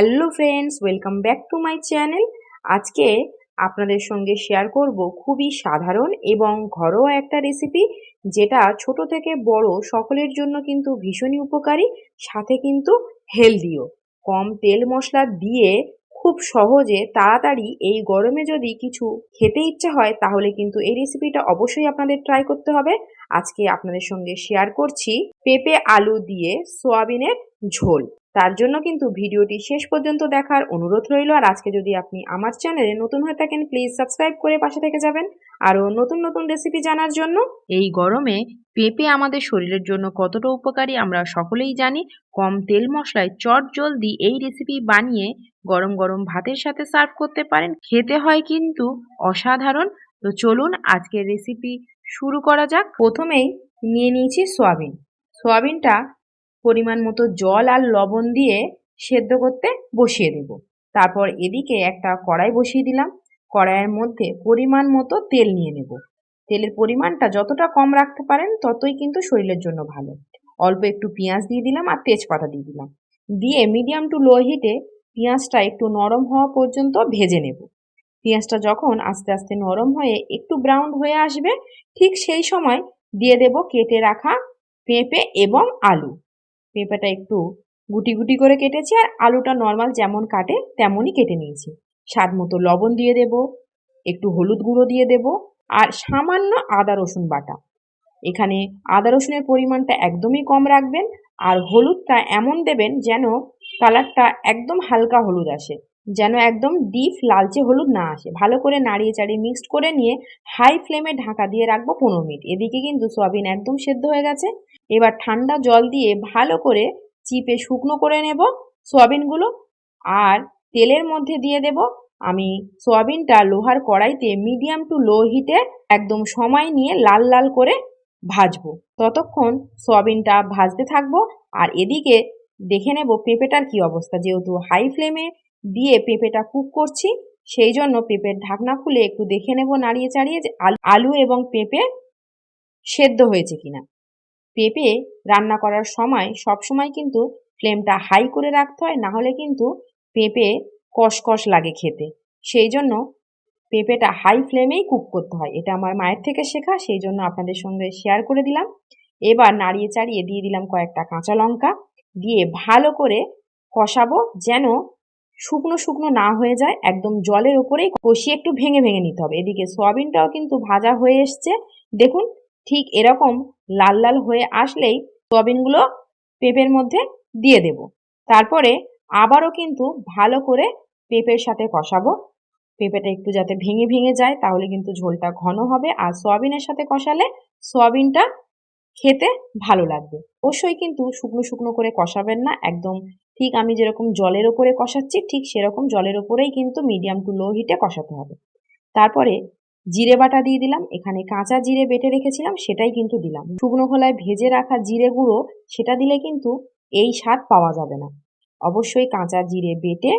Hello friends, welcome back to my channel. আজকে আপনাদের সঙ্গে শেয়ার করব খুবই সাধারণ এবং ঘরোয়া একটা রেসিপি যেটা ছোট থেকে বড় সকলের জন্য কিন্তু ভীষণই উপকারী, সাথে কিন্তু হেলদিও কম তেল মশলা দিয়ে খুব সহজে তাড়াতাড়ি এই গরমে যদি কিছু খেতে ইচ্ছা হয়, তাহলে কিন্তু এই রেসিপিটা অবশ্যই আপনাদের ট্রাই করতে হবে। আজকে আপনাদের সঙ্গে শেয়ার করছি পেঁপে আলু দিয়ে সোয়াবিনের ঝোল। তার জন্য কিন্তু ভিডিওটি শেষ পর্যন্ত দেখার অনুরোধ রইল। আর আজকে যদি আপনি আমার চ্যানেলে নতুন হয়ে থাকেন প্লিজ সাবস্ক্রাইব করে পাশে থেকে যাবেন। আরও নতুন নতুন রেসিপি জানার জন্য এই গরমে পেঁপে আমাদের শরীরের জন্য কতটা উপকারী আমরা সকলেই জানি। কম তেল মশলায় চট জলদি এই রেসিপি বানিয়ে গরম গরম ভাতের সাথে সার্ভ করতে পারেন। খেতে হয় কিন্তু অসাধারণ। তো চলুন আজকের রেসিপি শুরু করা যাক। প্রথমেই নিয়ে নিয়েছি সয়াবিন। সয়াবিনটা পরিমাণ মতো জল আর লবণ দিয়ে সেদ্ধ করতে বসিয়ে দেব। তারপর এদিকে একটা কড়াই বসিয়ে দিলাম। কড়াইয়ের মধ্যে পরিমাণ মতো তেল নিয়ে নেব। তেলের পরিমাণটা যতটা কম রাখতে পারেন, ততই কিন্তু শরীরের জন্য ভালো। অল্প একটু পেঁয়াজ দিয়ে দিলাম আর তেজপাতা দিয়ে দিলাম। দিয়ে মিডিয়াম টু লো হিটে পেঁয়াজটা একটু নরম হওয়া পর্যন্ত ভেজে নেব। পেঁয়াজটা যখন আস্তে আস্তে নরম হয়ে একটু ব্রাউন হয়ে আসবে, ঠিক সেই সময় দিয়ে দেব কেটে রাখা পেঁপে এবং আলু। পেঁপেটা একটু গুটি গুটি করে কেটেছি আর আলুটা নর্মাল যেমন কাটে তেমনই কেটে নিয়েছি। স্বাদ মতো লবণ দিয়ে দেব, একটু হলুদ গুঁড়ো দিয়ে দেব আর সামান্য আদা রসুন বাটা। এখানে আদা রসুনের পরিমাণটা একদমই কম রাখবেন আর হলুদটা এমন দেবেন যেন কালারটা একদম হালকা হলুদ আসে, যেন একদম ডিপ লালচে হলুদ না আসে। ভালো করে নাড়িয়ে চাড়িয়ে মিক্সড করে নিয়ে হাই ফ্লেমে ঢাকা দিয়ে রাখব পনেরো মিনিট। এদিকে কিন্তু সয়াবিন একদম সেদ্ধ হয়ে গেছে। এবার ঠান্ডা জল দিয়ে ভালো করে চিপে শুকনো করে নেব সোয়াবিনগুলো আর তেলের মধ্যে দিয়ে দেব। আমি সোয়াবিনটা লোহার কড়াইতে মিডিয়াম টু লো হিটে একদম সময় নিয়ে লাল লাল করে ভাজবো। ততক্ষণ সোয়াবিনটা ভাজতে থাকব আর এদিকে দেখে নেব পেঁপেটার কি অবস্থা। যেহেতু হাই ফ্লেমে দিয়ে পেঁপেটা কুক করছি, সেই জন্য পেঁপের ঢাকনা খুলে একটু দেখে নেব নাড়িয়ে চাড়িয়ে যে আলু এবং পেঁপে সেদ্ধ হয়েছে কিনা। পেঁপে রান্না করার সময় সব সময় কিন্তু ফ্লেমটা হাই করে রাখতে হয়, না হলে কিন্তু পেঁপে কষকষ লাগে খেতে। সেই জন্য পেঁপেটা হাই ফ্লেমেই কুক করতে হয়। এটা আমার মায়ের থেকে শেখা, সেই জন্য আপনাদের সঙ্গে শেয়ার করে দিলাম। এবার নাড়িয়ে চাড়িয়ে দিয়ে দিলাম কয়েকটা কাঁচা লঙ্কা। দিয়ে ভালো করে কষাবো যেন শুকনো শুকনো না হয়ে যায়, একদম জলের ওপরেই কষিয়ে একটু ভেঙে ভেঙে নিতে হবে। এদিকে সয়াবিনটাও কিন্তু ভাজা হয়ে এসছে। দেখুন ঠিক এরকম লাল লাল হয়ে আসলেই সয়াবিনগুলো পেঁপের মধ্যে দিয়ে দেব। তারপরে আবারও কিন্তু ভালো করে পেঁপের সাথে কষাবো। পেঁপেটা একটু যাতে ভেঙে ভেঙে যায়, তাহলে কিন্তু ঝোলটা ঘন হবে আর সয়াবিনের সাথে কষালে সয়াবিনটা খেতে ভালো লাগবে। অবশ্যই কিন্তু শুকনো শুকনো করে কষাবেন না, একদম ঠিক আমি যেরকম জলের ওপরে কষাচ্ছি, ঠিক সেরকম জলের ওপরেই কিন্তু মিডিয়াম টু লো হিটে কষাতে হবে। তারপরে জিরে বাটা দিয়ে দিলাম। এখানে কাঁচা জিরে বেটে রেখেছিলাম, সেটাই কিন্তু দিলাম। শুকনো খোলায় ভেজে রাখা জিরে গুঁড়ো, সেটা দিলে কিন্তু এই স্বাদ পাওয়া যাবে না। অবশ্যই কাঁচা জিরে বেটে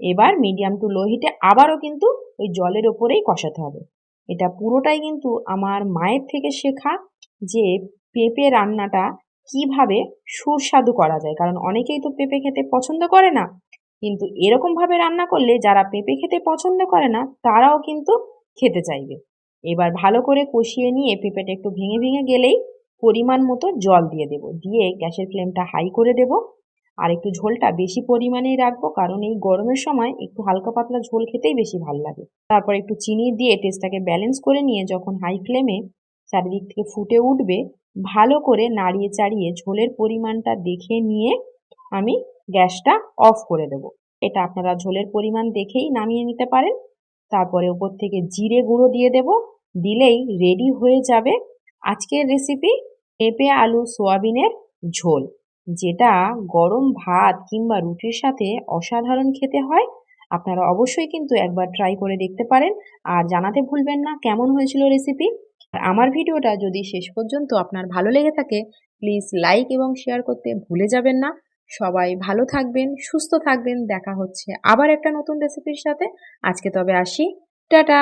এবার মিডিয়াম টু লো হিটে আবারও কিন্তু ওই জলের ওপরেই কষাতে হবে। এটা পুরোটাই কিন্তু আমার মায়ের থেকে শেখা যে পেঁপে রান্নাটা কীভাবে সুস্বাদু করা যায়। কারণ অনেকেই তো পেঁপে খেতে পছন্দ করে না, কিন্তু এরকমভাবে রান্না করলে যারা পেঁপে খেতে পছন্দ করে না, তারাও কিন্তু খেতে চাইবে। এবার ভালো করে কষিয়ে নিয়ে পেঁপেটা একটু ভেঙে ভেঙে গেলেই পরিমাণ মতো জল দিয়ে দেব। দিয়ে গ্যাসের ফ্লেমটা হাই করে দেব। আর একটু ঝোলটা বেশি পরিমাণেই রাখব, কারণ এই গরমের সময় একটু হালকা পাতলা ঝোল খেতেই বেশি ভালো লাগে। তারপর একটু চিনি দিয়ে টেস্টটাকে ব্যালেন্স করে নিয়ে যখন হাই ফ্লেমে চারিদিক থেকে ফুটে উঠবে, ভালো করে নাড়িয়ে চাড়িয়ে ঝোলের পরিমাণটা দেখে নিয়ে আমি গ্যাসটা অফ করে দেব। এটা আপনারা ঝোলের পরিমাণ দেখেই নামিয়ে নিতে পারেন। তারপরে ওপর থেকে জিরে গুঁড়ো দিয়ে দেব। দিলেই রেডি হয়ে যাবে আজকের রেসিপি পেঁপে আলু সোয়াবিনের ঝোল, যেটা গরম ভাত কিংবা রুটির সাথে অসাধারণ খেতে হয়। আপনারা অবশ্যই কিন্তু একবার ট্রাই করে দেখতে পারেন। আর জানাতে ভুলবেন না কেমন হয়েছিল রেসিপি আর আমার ভিডিওটা যদি শেষ পর্যন্ত আপনার ভালো লেগে থাকে প্লিজ লাইক এবং শেয়ার করতে ভুলে যাবেন না। সবাই ভালো থাকবেন, সুস্থ থাকবেন। দেখা হচ্ছে আবার একটা নতুন রেসিপির সাথে। আজকে তবে আসি। টাটা!